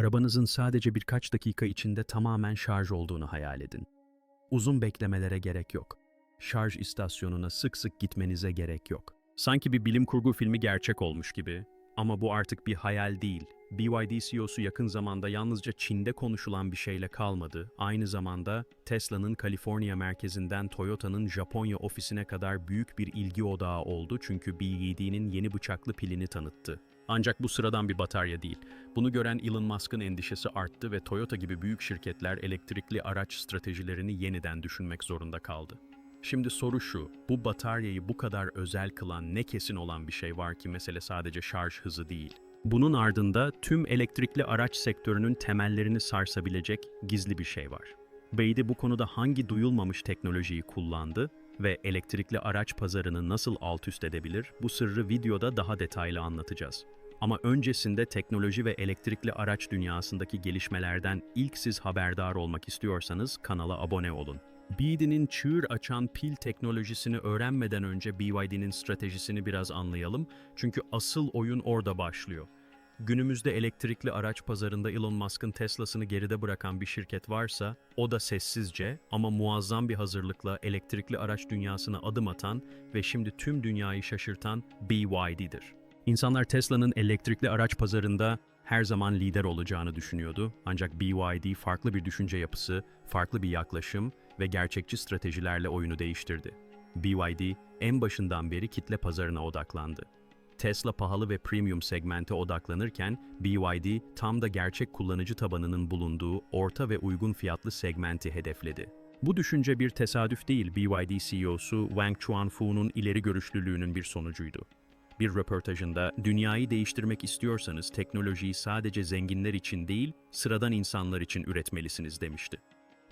Arabanızın sadece birkaç dakika içinde tamamen şarj olduğunu hayal edin. Uzun beklemelere gerek yok. Şarj istasyonuna sık sık gitmenize gerek yok. Sanki bir bilim kurgu filmi gerçek olmuş gibi. Ama bu artık bir hayal değil. BYD CEO'su yakın zamanda yalnızca Çin'de konuşulan bir şeyle kalmadı. Aynı zamanda Tesla'nın Kaliforniya merkezinden Toyota'nın Japonya ofisine kadar büyük bir ilgi odağı oldu çünkü BYD'nin yeni bıçaklı pilini tanıttı. Ancak bu sıradan bir batarya değil. Bunu gören Elon Musk'ın endişesi arttı ve Toyota gibi büyük şirketler elektrikli araç stratejilerini yeniden düşünmek zorunda kaldı. Şimdi soru şu, bu bataryayı bu kadar özel kılan ne kesin olan bir şey var ki mesele sadece şarj hızı değil. Bunun ardında tüm elektrikli araç sektörünün temellerini sarsabilecek gizli bir şey var. Beydi bu konuda hangi duyulmamış teknolojiyi kullandı ve elektrikli araç pazarını nasıl alt üst edebilir? Bu sırrı videoda daha detaylı anlatacağız. Ama öncesinde teknoloji ve elektrikli araç dünyasındaki gelişmelerden ilk siz haberdar olmak istiyorsanız kanala abone olun. BYD'nin çığır açan pil teknolojisini öğrenmeden önce BYD'nin stratejisini biraz anlayalım. Çünkü asıl oyun orada başlıyor. Günümüzde elektrikli araç pazarında Elon Musk'ın Tesla'sını geride bırakan bir şirket varsa, o da sessizce ama muazzam bir hazırlıkla elektrikli araç dünyasına adım atan ve şimdi tüm dünyayı şaşırtan BYD'dir. İnsanlar Tesla'nın elektrikli araç pazarında her zaman lider olacağını düşünüyordu. Ancak BYD farklı bir düşünce yapısı, farklı bir yaklaşım ve gerçekçi stratejilerle oyunu değiştirdi. BYD en başından beri kitle pazarına odaklandı. Tesla pahalı ve premium segmente odaklanırken BYD tam da gerçek kullanıcı tabanının bulunduğu orta ve uygun fiyatlı segmenti hedefledi. Bu düşünce bir tesadüf değil, BYD CEO'su Wang Chuanfu'nun ileri görüşlülüğünün bir sonucuydu. Bir röportajında, dünyayı değiştirmek istiyorsanız teknolojiyi sadece zenginler için değil, sıradan insanlar için üretmelisiniz demişti.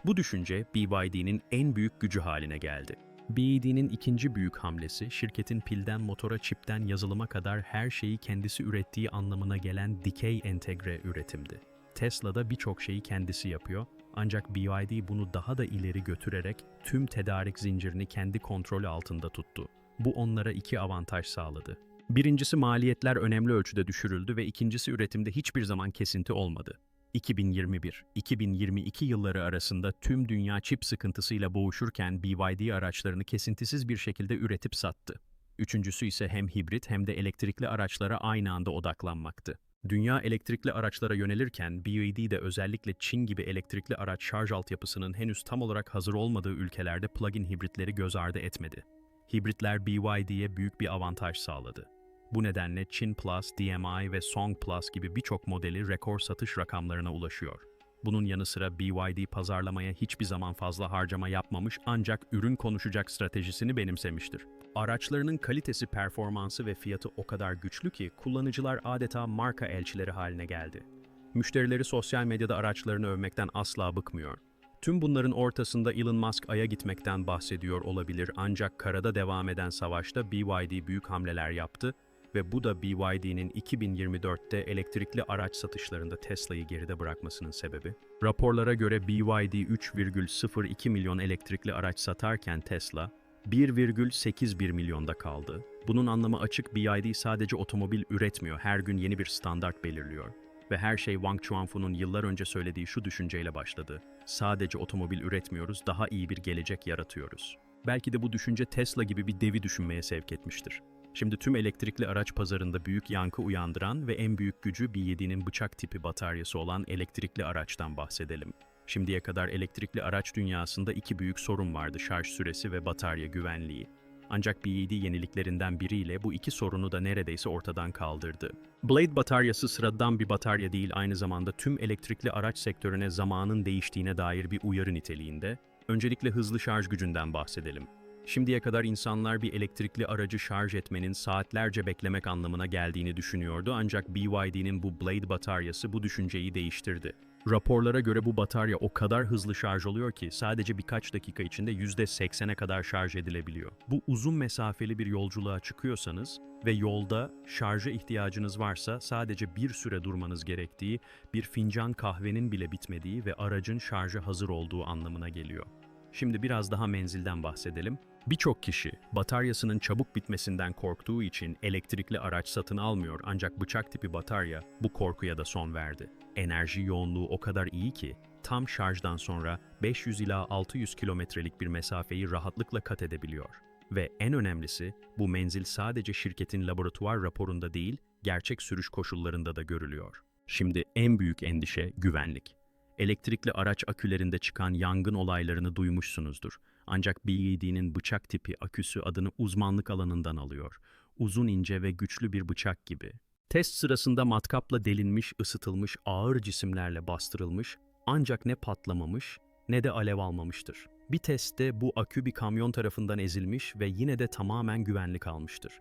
Bu düşünce BYD'nin en büyük gücü haline geldi. BYD'nin ikinci büyük hamlesi, şirketin pilden motora çipten yazılıma kadar her şeyi kendisi ürettiği anlamına gelen dikey entegre üretimdi. Tesla'da birçok şeyi kendisi yapıyor, ancak BYD bunu daha da ileri götürerek tüm tedarik zincirini kendi kontrolü altında tuttu. Bu onlara iki avantaj sağladı. Birincisi maliyetler önemli ölçüde düşürüldü ve ikincisi üretimde hiçbir zaman kesinti olmadı. 2021-2022 yılları arasında tüm dünya çip sıkıntısıyla boğuşurken BYD araçlarını kesintisiz bir şekilde üretip sattı. Üçüncüsü ise hem hibrit hem de elektrikli araçlara aynı anda odaklanmaktı. Dünya elektrikli araçlara yönelirken BYD de özellikle Çin gibi elektrikli araç şarj altyapısının henüz tam olarak hazır olmadığı ülkelerde plug-in hibritleri göz ardı etmedi. Hibritler BYD'ye büyük bir avantaj sağladı. Bu nedenle Chin Plus, DMI ve Song Plus gibi birçok modeli rekor satış rakamlarına ulaşıyor. Bunun yanı sıra BYD pazarlamaya hiçbir zaman fazla harcama yapmamış ancak ürün konuşacak stratejisini benimsemiştir. Araçlarının kalitesi, performansı ve fiyatı o kadar güçlü ki kullanıcılar adeta marka elçileri haline geldi. Müşterileri sosyal medyada araçlarını övmekten asla bıkmıyor. Tüm bunların ortasında Elon Musk Ay'a gitmekten bahsediyor olabilir ancak karada devam eden savaşta BYD büyük hamleler yaptı ve bu da BYD'nin 2024'te elektrikli araç satışlarında Tesla'yı geride bırakmasının sebebi. Raporlara göre BYD 3,02 milyon elektrikli araç satarken Tesla 1,81 milyonda kaldı. Bunun anlamı açık BYD sadece otomobil üretmiyor, her gün yeni bir standart belirliyor. Ve her şey Wang Chuanfu'nun yıllar önce söylediği şu düşünceyle başladı. Sadece otomobil üretmiyoruz, daha iyi bir gelecek yaratıyoruz. Belki de bu düşünce Tesla gibi bir devi düşünmeye sevk etmiştir. Şimdi tüm elektrikli araç pazarında büyük yankı uyandıran ve en büyük gücü B7'nin bıçak tipi bataryası olan elektrikli araçtan bahsedelim. Şimdiye kadar elektrikli araç dünyasında iki büyük sorun vardı şarj süresi ve batarya güvenliği. Ancak B7 yeniliklerinden biriyle bu iki sorunu da neredeyse ortadan kaldırdı. Blade bataryası sıradan bir batarya değil aynı zamanda tüm elektrikli araç sektörüne zamanın değiştiğine dair bir uyarı niteliğinde. Öncelikle hızlı şarj gücünden bahsedelim. Şimdiye kadar insanlar bir elektrikli aracı şarj etmenin saatlerce beklemek anlamına geldiğini düşünüyordu ancak BYD'nin bu Blade bataryası bu düşünceyi değiştirdi. Raporlara göre bu batarya o kadar hızlı şarj oluyor ki sadece birkaç dakika içinde %80'e kadar şarj edilebiliyor. Bu uzun mesafeli bir yolculuğa çıkıyorsanız ve yolda şarja ihtiyacınız varsa sadece bir süre durmanız gerektiği, bir fincan kahvenin bile bitmediği ve aracın şarja hazır olduğu anlamına geliyor. Şimdi biraz daha menzilden bahsedelim. Birçok kişi bataryasının çabuk bitmesinden korktuğu için elektrikli araç satın almıyor ancak bıçak tipi batarya bu korkuya da son verdi. Enerji yoğunluğu o kadar iyi ki tam şarjdan sonra 500 ila 600 kilometrelik bir mesafeyi rahatlıkla kat edebiliyor. Ve en önemlisi bu menzil sadece şirketin laboratuvar raporunda değil, gerçek sürüş koşullarında da görülüyor. Şimdi en büyük endişe güvenlik. Elektrikli araç akülerinde çıkan yangın olaylarını duymuşsunuzdur. Ancak BYD'nin bıçak tipi aküsü adını uzmanlık alanından alıyor. Uzun ince ve güçlü bir bıçak gibi. Test sırasında matkapla delinmiş, ısıtılmış, ağır cisimlerle bastırılmış ancak ne patlamamış ne de alev almamıştır. Bir testte bu akü bir kamyon tarafından ezilmiş ve yine de tamamen güvenli kalmıştır.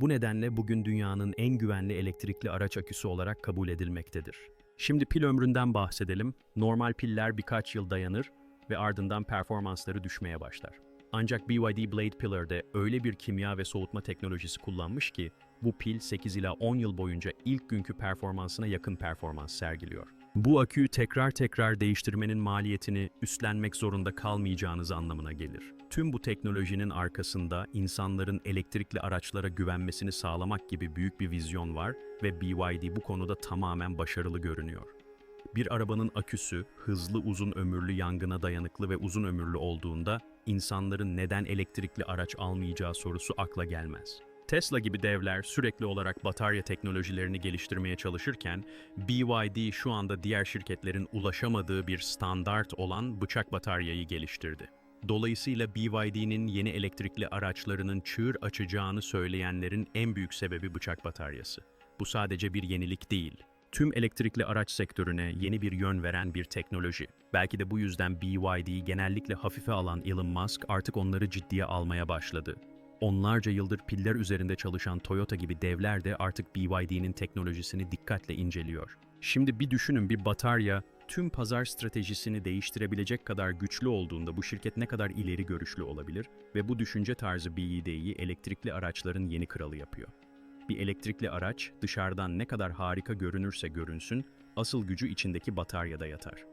Bu nedenle bugün dünyanın en güvenli elektrikli araç aküsü olarak kabul edilmektedir. Şimdi pil ömründen bahsedelim. Normal piller birkaç yıl dayanır ve ardından performansları düşmeye başlar. Ancak BYD Blade Pillar'de öyle bir kimya ve soğutma teknolojisi kullanmış ki bu pil 8 ila 10 yıl boyunca ilk günkü performansına yakın performans sergiliyor. Bu aküyü tekrar tekrar değiştirmenin maliyetini üstlenmek zorunda kalmayacağınız anlamına gelir. Tüm bu teknolojinin arkasında insanların elektrikli araçlara güvenmesini sağlamak gibi büyük bir vizyon var ve BYD bu konuda tamamen başarılı görünüyor. Bir arabanın aküsü hızlı uzun ömürlü yangına dayanıklı ve uzun ömürlü olduğunda insanların neden elektrikli araç almayacağı sorusu akla gelmez. Tesla gibi devler sürekli olarak batarya teknolojilerini geliştirmeye çalışırken BYD şu anda diğer şirketlerin ulaşamadığı bir standart olan bıçak bataryayı geliştirdi. Dolayısıyla BYD'nin yeni elektrikli araçlarının çığır açacağını söyleyenlerin en büyük sebebi bıçak bataryası. Bu sadece bir yenilik değil. Tüm elektrikli araç sektörüne yeni bir yön veren bir teknoloji. Belki de bu yüzden BYD'yi genellikle hafife alan Elon Musk artık onları ciddiye almaya başladı. Onlarca yıldır piller üzerinde çalışan Toyota gibi devler de artık BYD'nin teknolojisini dikkatle inceliyor. Şimdi bir düşünün bir batarya tüm pazar stratejisini değiştirebilecek kadar güçlü olduğunda bu şirket ne kadar ileri görüşlü olabilir ve bu düşünce tarzı BYD'yi elektrikli araçların yeni kralı yapıyor. Bir elektrikli araç dışarıdan ne kadar harika görünürse görünsün, asıl gücü içindeki bataryada yatar.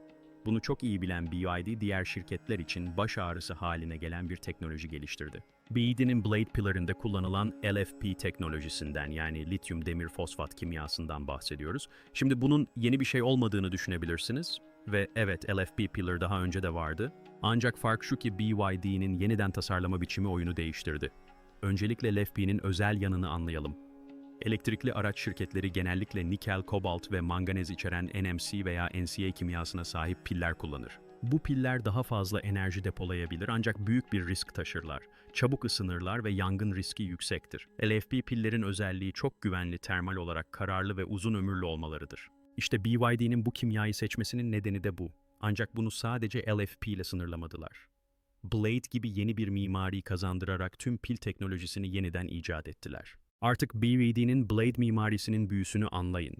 Bunu çok iyi bilen BYD diğer şirketler için baş ağrısı haline gelen bir teknoloji geliştirdi. BYD'nin Blade Pillar'ında kullanılan LFP teknolojisinden yani lityum demir fosfat kimyasından bahsediyoruz. Şimdi bunun yeni bir şey olmadığını düşünebilirsiniz ve evet LFP Pillar daha önce de vardı. Ancak fark şu ki BYD'nin yeniden tasarlama biçimi oyunu değiştirdi. Öncelikle LFP'nin özel yanını anlayalım. Elektrikli araç şirketleri genellikle nikel, kobalt ve manganez içeren NMC veya NCA kimyasına sahip piller kullanır. Bu piller daha fazla enerji depolayabilir ancak büyük bir risk taşırlar. Çabuk ısınırlar ve yangın riski yüksektir. LFP pillerin özelliği çok güvenli termal olarak kararlı ve uzun ömürlü olmalarıdır. İşte BYD'nin bu kimyayı seçmesinin nedeni de bu. Ancak bunu sadece LFP ile sınırlamadılar. Blade gibi yeni bir mimari kazandırarak tüm pil teknolojisini yeniden icat ettiler. Artık BYD'nin Blade mimarisinin büyüsünü anlayın.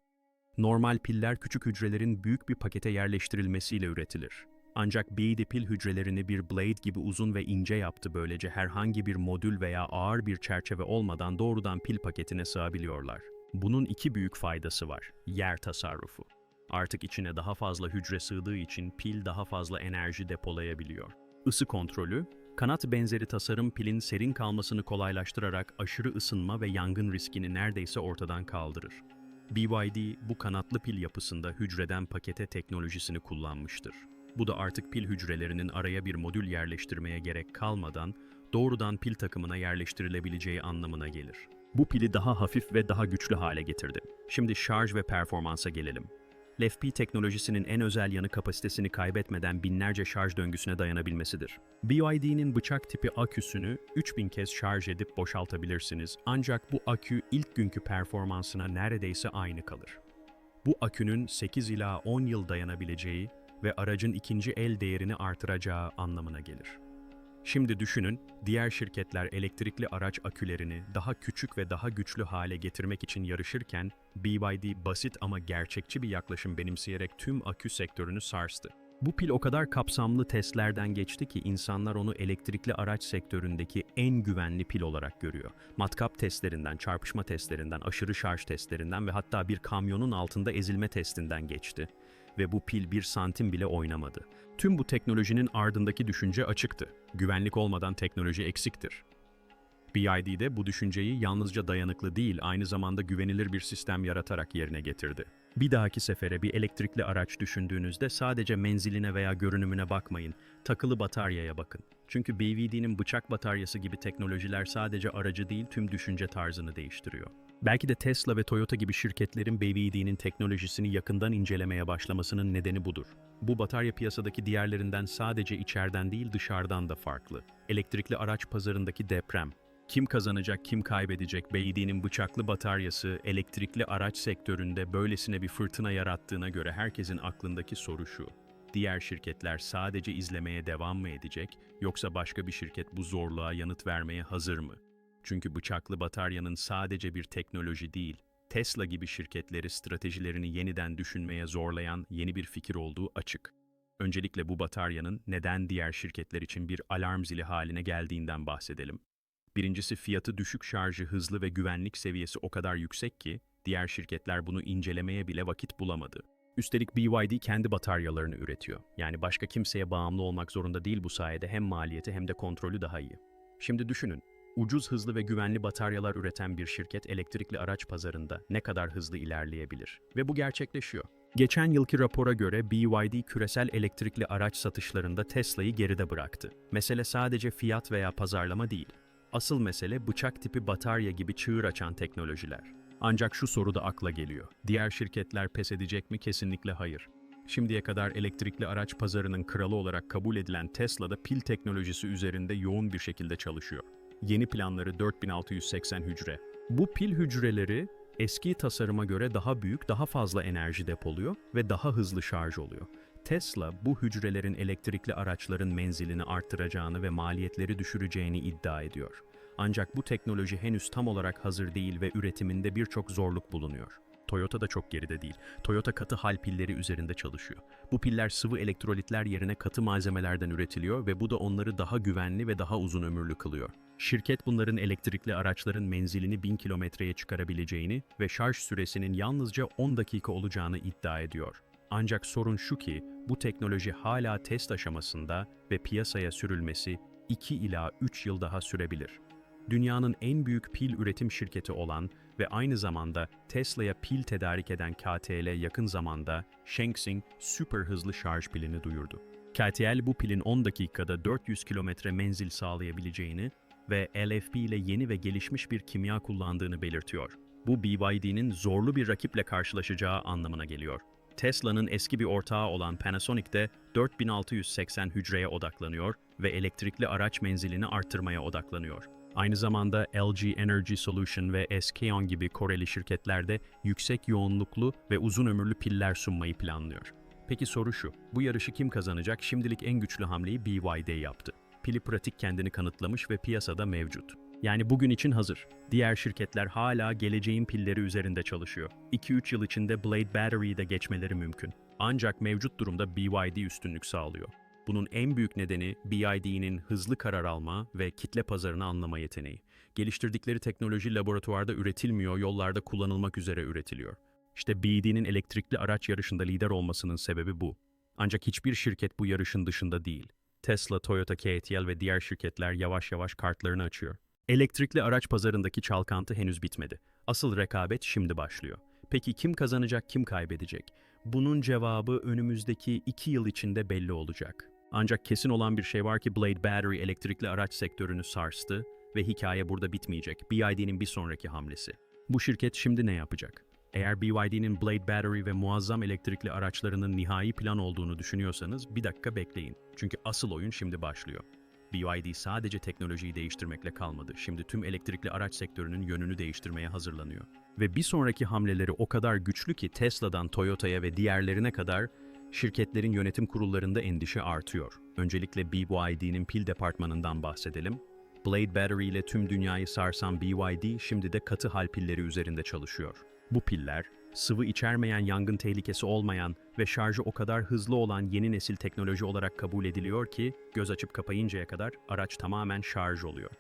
Normal piller küçük hücrelerin büyük bir pakete yerleştirilmesiyle üretilir. Ancak BYD pil hücrelerini bir Blade gibi uzun ve ince yaptı böylece herhangi bir modül veya ağır bir çerçeve olmadan doğrudan pil paketine sığabiliyorlar. Bunun iki büyük faydası var. Yer tasarrufu. Artık içine daha fazla hücre sığdığı için pil daha fazla enerji depolayabiliyor. Isı kontrolü, Kanat benzeri tasarım pilin serin kalmasını kolaylaştırarak aşırı ısınma ve yangın riskini neredeyse ortadan kaldırır. BYD bu kanatlı pil yapısında hücreden pakete teknolojisini kullanmıştır. Bu da artık pil hücrelerinin araya bir modül yerleştirmeye gerek kalmadan doğrudan pil takımına yerleştirilebileceği anlamına gelir. Bu pili daha hafif ve daha güçlü hale getirdi. Şimdi şarj ve performansa gelelim. LFP teknolojisinin en özel yanı kapasitesini kaybetmeden binlerce şarj döngüsüne dayanabilmesidir. BYD'nin bıçak tipi aküsünü 3000 kez şarj edip boşaltabilirsiniz ancak bu akü ilk günkü performansına neredeyse aynı kalır. Bu akünün 8 ila 10 yıl dayanabileceği ve aracın ikinci el değerini artıracağı anlamına gelir. Şimdi düşünün, diğer şirketler elektrikli araç akülerini daha küçük ve daha güçlü hale getirmek için yarışırken, BYD basit ama gerçekçi bir yaklaşım benimseyerek tüm akü sektörünü sarstı. Bu pil o kadar kapsamlı testlerden geçti ki insanlar onu elektrikli araç sektöründeki en güvenli pil olarak görüyor. Matkap testlerinden, çarpışma testlerinden, aşırı şarj testlerinden ve hatta bir kamyonun altında ezilme testinden geçti. Ve bu pil bir santim bile oynamadı. Tüm bu teknolojinin ardındaki düşünce açıktı. Güvenlik olmadan teknoloji eksiktir. BID'de bu düşünceyi yalnızca dayanıklı değil, aynı zamanda güvenilir bir sistem yaratarak yerine getirdi. Bir dahaki sefere bir elektrikli araç düşündüğünüzde sadece menziline veya görünümüne bakmayın, takılı bataryaya bakın. Çünkü BVD'nin bıçak bataryası gibi teknolojiler sadece aracı değil tüm düşünce tarzını değiştiriyor. Belki de Tesla ve Toyota gibi şirketlerin BVD'nin teknolojisini yakından incelemeye başlamasının nedeni budur. Bu batarya piyasadaki diğerlerinden sadece içeriden değil dışarıdan da farklı. Elektrikli araç pazarındaki deprem, kim kazanacak, kim kaybedecek? BYD'nin bıçaklı bataryası elektrikli araç sektöründe böylesine bir fırtına yarattığına göre herkesin aklındaki soru şu. Diğer şirketler sadece izlemeye devam mı edecek yoksa başka bir şirket bu zorluğa yanıt vermeye hazır mı? Çünkü bıçaklı bataryanın sadece bir teknoloji değil, Tesla gibi şirketleri stratejilerini yeniden düşünmeye zorlayan yeni bir fikir olduğu açık. Öncelikle bu bataryanın neden diğer şirketler için bir alarm zili haline geldiğinden bahsedelim. Birincisi fiyatı düşük şarjı hızlı ve güvenlik seviyesi o kadar yüksek ki diğer şirketler bunu incelemeye bile vakit bulamadı. Üstelik BYD kendi bataryalarını üretiyor. Yani başka kimseye bağımlı olmak zorunda değil bu sayede hem maliyeti hem de kontrolü daha iyi. Şimdi düşünün, ucuz hızlı ve güvenli bataryalar üreten bir şirket elektrikli araç pazarında ne kadar hızlı ilerleyebilir? Ve bu gerçekleşiyor. Geçen yılki rapora göre BYD küresel elektrikli araç satışlarında Tesla'yı geride bıraktı. Mesele sadece fiyat veya pazarlama değil. Asıl mesele bıçak tipi batarya gibi çığır açan teknolojiler. Ancak şu soru da akla geliyor. Diğer şirketler pes edecek mi? Kesinlikle hayır. Şimdiye kadar elektrikli araç pazarının kralı olarak kabul edilen Tesla da pil teknolojisi üzerinde yoğun bir şekilde çalışıyor. Yeni planları 4680 hücre. Bu pil hücreleri eski tasarıma göre daha büyük, daha fazla enerji depoluyor ve daha hızlı şarj oluyor. Tesla bu hücrelerin elektrikli araçların menzilini arttıracağını ve maliyetleri düşüreceğini iddia ediyor. Ancak bu teknoloji henüz tam olarak hazır değil ve üretiminde birçok zorluk bulunuyor. Toyota da çok geride değil. Toyota katı hal pilleri üzerinde çalışıyor. Bu piller sıvı elektrolitler yerine katı malzemelerden üretiliyor ve bu da onları daha güvenli ve daha uzun ömürlü kılıyor. Şirket bunların elektrikli araçların menzilini 1000 kilometreye çıkarabileceğini ve şarj süresinin yalnızca 10 dakika olacağını iddia ediyor. Ancak sorun şu ki bu teknoloji hala test aşamasında ve piyasaya sürülmesi 2 ila 3 yıl daha sürebilir. Dünyanın en büyük pil üretim şirketi olan ve aynı zamanda Tesla'ya pil tedarik eden KTL yakın zamanda Shenzhen süper hızlı şarj pilini duyurdu. KTL bu pilin 10 dakikada 400 kilometre menzil sağlayabileceğini ve LFP ile yeni ve gelişmiş bir kimya kullandığını belirtiyor. Bu BYD'nin zorlu bir rakiple karşılaşacağı anlamına geliyor. Tesla'nın eski bir ortağı olan Panasonic de 4680 hücreye odaklanıyor ve elektrikli araç menzilini arttırmaya odaklanıyor. Aynı zamanda LG Energy Solution ve SK On gibi Koreli şirketler de yüksek yoğunluklu ve uzun ömürlü piller sunmayı planlıyor. Peki soru şu, bu yarışı kim kazanacak? Şimdilik en güçlü hamleyi BYD yaptı. Pili pratik kendini kanıtlamış ve piyasada mevcut. Yani bugün için hazır. Diğer şirketler hala geleceğin pilleri üzerinde çalışıyor. 2-3 yıl içinde Blade Battery'yi de geçmeleri mümkün. Ancak mevcut durumda BYD üstünlük sağlıyor. Bunun en büyük nedeni BYD'nin hızlı karar alma ve kitle pazarını anlama yeteneği. Geliştirdikleri teknoloji laboratuvarda üretilmiyor, yollarda kullanılmak üzere üretiliyor. İşte BYD'nin elektrikli araç yarışında lider olmasının sebebi bu. Ancak hiçbir şirket bu yarışın dışında değil. Tesla, Toyota, KTL ve diğer şirketler yavaş yavaş kartlarını açıyor. Elektrikli araç pazarındaki çalkantı henüz bitmedi. Asıl rekabet şimdi başlıyor. Peki kim kazanacak, kim kaybedecek? Bunun cevabı önümüzdeki iki yıl içinde belli olacak. Ancak kesin olan bir şey var ki Blade Battery elektrikli araç sektörünü sarstı ve hikaye burada bitmeyecek. BYD'nin bir sonraki hamlesi. Bu şirket şimdi ne yapacak? Eğer BYD'nin Blade Battery ve muazzam elektrikli araçlarının nihai plan olduğunu düşünüyorsanız bir dakika bekleyin. Çünkü asıl oyun şimdi başlıyor. BYD sadece teknolojiyi değiştirmekle kalmadı. Şimdi tüm elektrikli araç sektörünün yönünü değiştirmeye hazırlanıyor. Ve bir sonraki hamleleri o kadar güçlü ki Tesla'dan Toyota'ya ve diğerlerine kadar şirketlerin yönetim kurullarında endişe artıyor. Öncelikle BYD'nin pil departmanından bahsedelim. Blade Battery ile tüm dünyayı sarsan BYD şimdi de katı hal pilleri üzerinde çalışıyor. Bu piller, sıvı içermeyen yangın tehlikesi olmayan ve şarjı o kadar hızlı olan yeni nesil teknoloji olarak kabul ediliyor ki göz açıp kapayıncaya kadar araç tamamen şarj oluyor.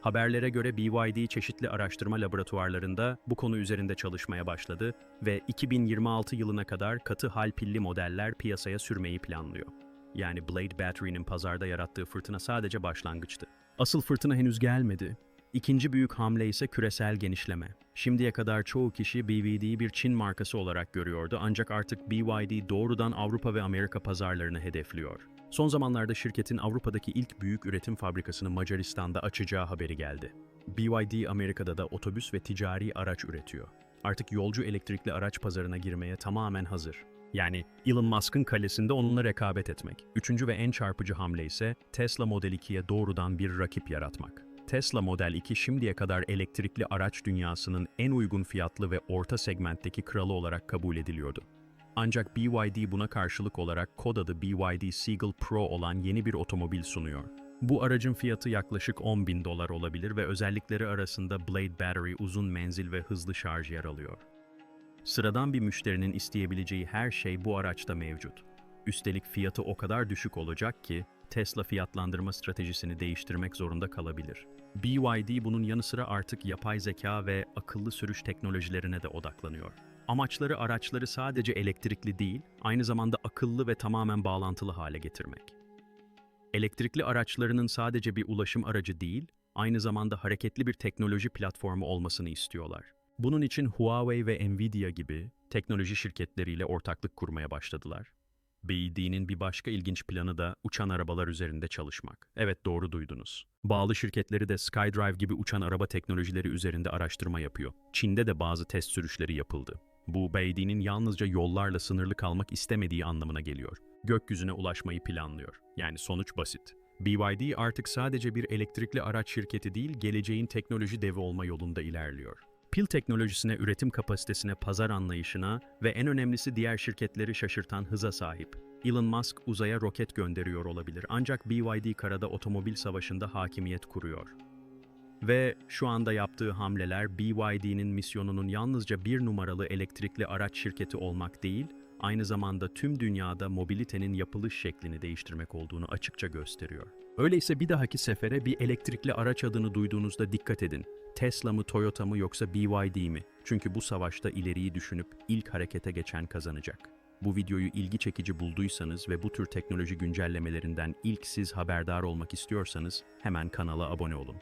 Haberlere göre BYD çeşitli araştırma laboratuvarlarında bu konu üzerinde çalışmaya başladı ve 2026 yılına kadar katı hal pilli modeller piyasaya sürmeyi planlıyor. Yani Blade Battery'nin pazarda yarattığı fırtına sadece başlangıçtı. Asıl fırtına henüz gelmedi. İkinci büyük hamle ise küresel genişleme. Şimdiye kadar çoğu kişi BYD'yi bir Çin markası olarak görüyordu ancak artık BYD doğrudan Avrupa ve Amerika pazarlarını hedefliyor. Son zamanlarda şirketin Avrupa'daki ilk büyük üretim fabrikasını Macaristan'da açacağı haberi geldi. BYD Amerika'da da otobüs ve ticari araç üretiyor. Artık yolcu elektrikli araç pazarına girmeye tamamen hazır. Yani Elon Musk'ın kalesinde onunla rekabet etmek. Üçüncü ve en çarpıcı hamle ise Tesla Model 2'ye doğrudan bir rakip yaratmak. Tesla Model 2 şimdiye kadar elektrikli araç dünyasının en uygun fiyatlı ve orta segmentteki kralı olarak kabul ediliyordu. Ancak BYD buna karşılık olarak kod adı BYD Seagull Pro olan yeni bir otomobil sunuyor. Bu aracın fiyatı yaklaşık 10 bin dolar olabilir ve özellikleri arasında Blade Battery uzun menzil ve hızlı şarj yer alıyor. Sıradan bir müşterinin isteyebileceği her şey bu araçta mevcut. Üstelik fiyatı o kadar düşük olacak ki Tesla fiyatlandırma stratejisini değiştirmek zorunda kalabilir. BYD bunun yanı sıra artık yapay zeka ve akıllı sürüş teknolojilerine de odaklanıyor. Amaçları araçları sadece elektrikli değil, aynı zamanda akıllı ve tamamen bağlantılı hale getirmek. Elektrikli araçlarının sadece bir ulaşım aracı değil, aynı zamanda hareketli bir teknoloji platformu olmasını istiyorlar. Bunun için Huawei ve Nvidia gibi teknoloji şirketleriyle ortaklık kurmaya başladılar. BYD'nin bir başka ilginç planı da uçan arabalar üzerinde çalışmak. Evet doğru duydunuz. Bağlı şirketleri de SkyDrive gibi uçan araba teknolojileri üzerinde araştırma yapıyor. Çin'de de bazı test sürüşleri yapıldı. Bu BYD'nin yalnızca yollarla sınırlı kalmak istemediği anlamına geliyor. Gökyüzüne ulaşmayı planlıyor. Yani sonuç basit. BYD artık sadece bir elektrikli araç şirketi değil, geleceğin teknoloji devi olma yolunda ilerliyor. Pil teknolojisine, üretim kapasitesine, pazar anlayışına ve en önemlisi diğer şirketleri şaşırtan hıza sahip. Elon Musk uzaya roket gönderiyor olabilir ancak BYD karada otomobil savaşında hakimiyet kuruyor. Ve şu anda yaptığı hamleler BYD'nin misyonunun yalnızca bir numaralı elektrikli araç şirketi olmak değil, aynı zamanda tüm dünyada mobilitenin yapılış şeklini değiştirmek olduğunu açıkça gösteriyor. Öyleyse bir dahaki sefere bir elektrikli araç adını duyduğunuzda dikkat edin. Tesla mı, Toyota mı yoksa BYD mi? Çünkü bu savaşta ileriyi düşünüp ilk harekete geçen kazanacak. Bu videoyu ilgi çekici bulduysanız ve bu tür teknoloji güncellemelerinden ilk siz haberdar olmak istiyorsanız hemen kanala abone olun.